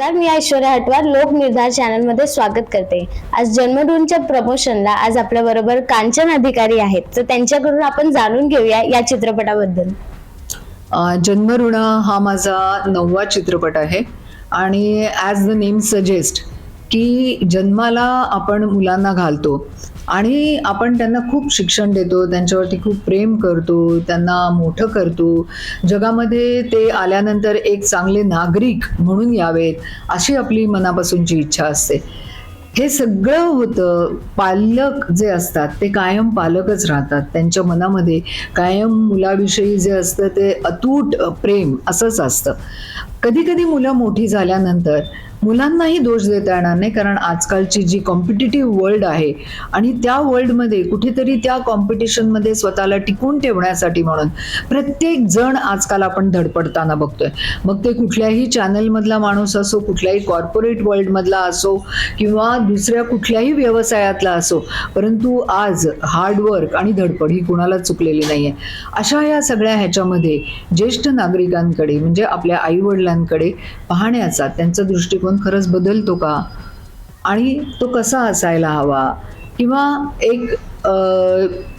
नमस्कार मी ऐश्वर्या हटवार लोक निर्धार चॅनलमध्ये स्वागत करते. आज जन्मदिनच्या प्रमोशनला आज आपल्या बरोबर कांचन अधिकारी आहेत. तर त्यांच्याकडून आपण जाणून घेऊया या चित्रपटाबद्दल. जन्मऋण हा माझा नववा चित्रपट आहे. आणि ॲज द नेम सजेस्ट की जन्माला आपण मुलांना घालतो. आणि आपण त्यांना खूप शिक्षण देतो त्यांच्यावरती खूप प्रेम करतो त्यांना मोठं करतो. जगामध्ये ते आल्यानंतर एक चांगले नागरिक म्हणून यावेत अशी आपली मनापासूनची इच्छा असते. हे सगळं होतं पालक जे असतात ते कायम पालकच राहतात. त्यांच्या मनामध्ये कायम मुलाविषयी जे असतं ते अतूट प्रेम असंच असतं. कधी कधी मुलं मोठी झाल्यानंतर मुलांनाही दोष देता येणार नाही कारण आजकालची जी कॉम्पिटिटिव्ह वर्ल्ड आहे आणि त्या वर्ल्डमध्ये कुठेतरी त्या कॉम्पिटिशनमध्ये स्वतःला टिकून ठेवण्यासाठी म्हणून प्रत्येक जण आजकाल आपण धडपडताना बघतोय. मग ते कुठल्याही चॅनलमधला माणूस असो कुठल्याही कॉर्पोरेट वर्ल्डमधला असो किंवा दुसऱ्या कुठल्याही व्यवसायातला असो परंतु आज हार्डवर्क आणि धडपड ही कुणाला चुकलेली नाही आहे अशा या सगळ्या ह्याच्यामध्ये ज्येष्ठ नागरिकांकडे म्हणजे आपल्या आईवडिलांकडे पाहण्याचा त्यांचा दृष्टिकोन खरंच बदलतो का? आणि तो कसा असायला हवा? किंवा एक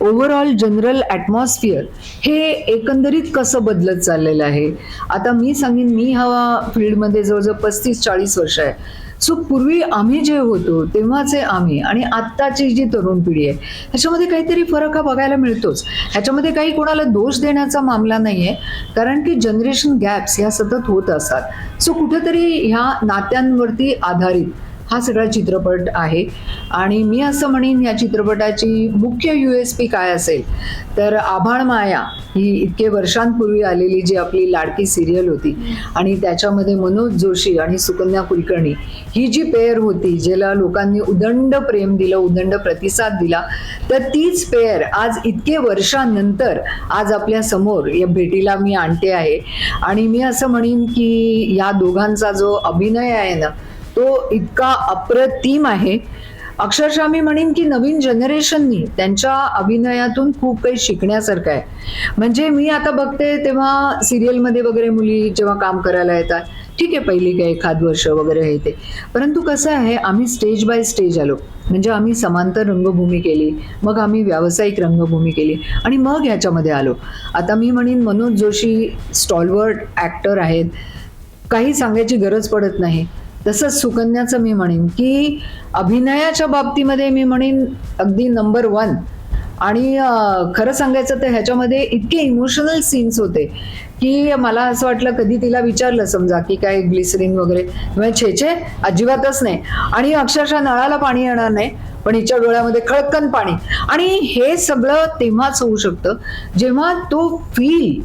ओव्हरऑल जनरल ॲटमॉस्फिअर हे एकंदरीत कसं बदलत चाललेलं आहे? आता मी सांगेन मी हवा फील्डमध्ये जवळजवळ पस्तीस चाळीस वर्ष आहे. सो पूर्वी आम्ही जे होतो तेव्हाचे आम्ही आणि आत्ताची जी तरुण पिढी आहे ह्याच्यामध्ये काहीतरी फरक हा बघायला मिळतोच. ह्याच्यामध्ये काही कोणाला दोष देण्याचा मामला नाही आहे कारण की जनरेशन गॅप्स ह्या सतत होत असतात. सो कुठेतरी ह्या नात्यांवरती आधारित हा सगळा चित्रपट आहे. आणि मी असं म्हणेन या चित्रपटाची मुख्य यू एस पी काय असेल? तर आभाळ माया ही इतके वर्षांपूर्वी आलेली जी आपली लाडकी सिरियल होती. आणि त्याच्यामध्ये मनोज जोशी आणि सुकन्या कुलकर्णी ही जी पेअर होती ज्याला लोकांनी उदंड प्रेम दिलं उदंड प्रतिसाद दिला तर तीच पेअर आज इतके वर्षानंतर आज आपल्यासमोर या भेटीला मी आणते आहे. आणि मी असं म्हणेन की या दोघांचा जो अभिनय आहे ना तो इतका अप्रतिम आहे. अक्षरशः मी म्हणेन की नवीन जनरेशननी त्यांच्या अभिनयातून खूप काही शिकण्यासारखं आहे. म्हणजे मी आता बघते तेव्हा सिरियलमध्ये वगैरे मुली जेव्हा काम करायला येतात ठीक आहे पहिली काही एखाद वर्ष वगैरे हे ते. परंतु कसं आहे आम्ही स्टेज बाय स्टेज आलो. म्हणजे आम्ही समांतर रंगभूमी केली मग आम्ही व्यावसायिक रंगभूमी केली आणि मग ह्याच्यामध्ये आलो. आता मी म्हणेन मनोज जोशी स्टॉलवर्ड ॲक्टर आहेत. काही सांगायची गरज पडत नाही. तसंच सुकन्याचं मी म्हणेन की अभिनयाच्या बाबतीमध्ये मी म्हणेन अगदी नंबर वन आणि खरं सांगायचं तर ह्याच्यामध्ये इतके इमोशनल सीन्स होते की मला असं वाटलं कधी तिला विचारलं समजा की काय ग्लिसरीन वगैरे. म्हणजे छेचे अजिबातच नाही. आणि अक्षरशः नळाला पाणी येणार नाही पण हिच्या डोळ्यामध्ये खळकन पाणी. आणि हे सगळं तेव्हाच होऊ शकतं जेव्हा तो फील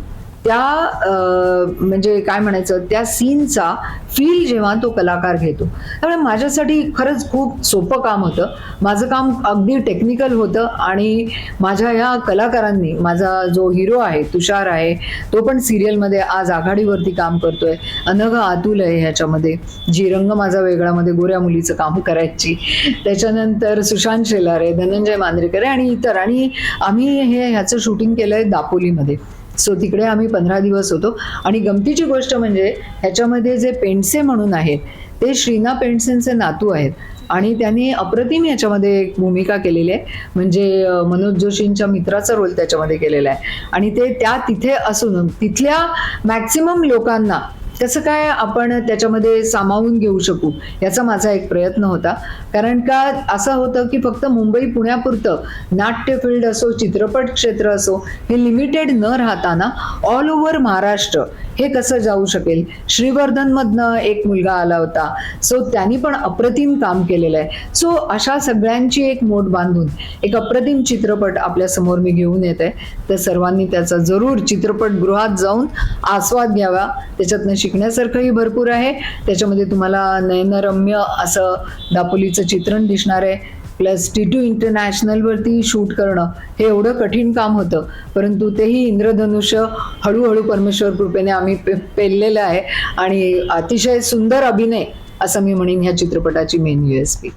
त्या म्हणजे काय म्हणायचं त्या सीनचा फील जेव्हा तो कलाकार घेतो. त्यामुळे माझ्यासाठी खरंच खूप सोपं काम होतं. माझं काम अगदी टेक्निकल होतं आणि माझ्या ह्या कलाकारांनी माझा जो हिरो आहे तुषार आहे तो पण सिरियलमध्ये आज आघाडीवरती काम करतोय. अनघ आतुल आहे ह्याच्यामध्ये जी रंग माझा वेगळामध्ये गोऱ्या मुलीचं काम करायची. त्याच्यानंतर सुशांत शेलार आहे धनंजय मांद्रेकर आहे आणि इतर. आणि आम्ही हे ह्याचं शूटिंग केलंय दापोलीमध्ये. सो तिकडे आम्ही पंधरा दिवस होतो. आणि गमतीची गोष्ट म्हणजे ह्याच्यामध्ये जे पेंडसे म्हणून आहेत ते श्रीना पेंडसेंचे नातू आहेत. आणि त्यांनी अप्रतिम याच्यामध्ये एक भूमिका केलेली आहे. म्हणजे मनोज जोशींच्या मित्राचा रोल त्याच्यामध्ये केलेला आहे. आणि ते त्या तिथे असून तिथल्या मॅक्सिमम लोकांना कसं काय आपण त्याच्यामध्ये सामावून घेऊ शकू? याचा माझा एक प्रयत्न होता. कारण का असं होतं की फक्त मुंबई पुण्यापुरतं नाट्य फील्ड असो चित्रपट क्षेत्र असो हे लिमिटेड न राहताना ऑल ओव्हर महाराष्ट्र हे कसं जाऊ शकेल? श्रीवर्धनमधनं एक मुलगा आला होता. सो त्यांनी पण अप्रतिम काम केलेलं आहे. सो अशा सगळ्यांची एक मोठ बांधून एक अप्रतिम चित्रपट आपल्यासमोर मी घेऊन येत आहे. तर सर्वांनी त्याचा जरूर चित्रपटगृहात जाऊन आस्वाद घ्यावा. त्याच्यातनं शिकण्यासारखंही भरपूर आहे. त्याच्यामध्ये तुम्हाला नयनरम्य असं दापोलीचं चित्रण दिसणार आहे. प्लस टी टू इंटरनॅशनलवरती शूट करणं हे एवढं कठीण काम होतं. परंतु तेही इंद्रधनुष्य हळूहळू परमेश्वर कृपेने आम्ही पे पेललेलं आहे. आणि अतिशय सुंदर अभिनय असं मी म्हणेन ह्या चित्रपटाची मेन यू एस पी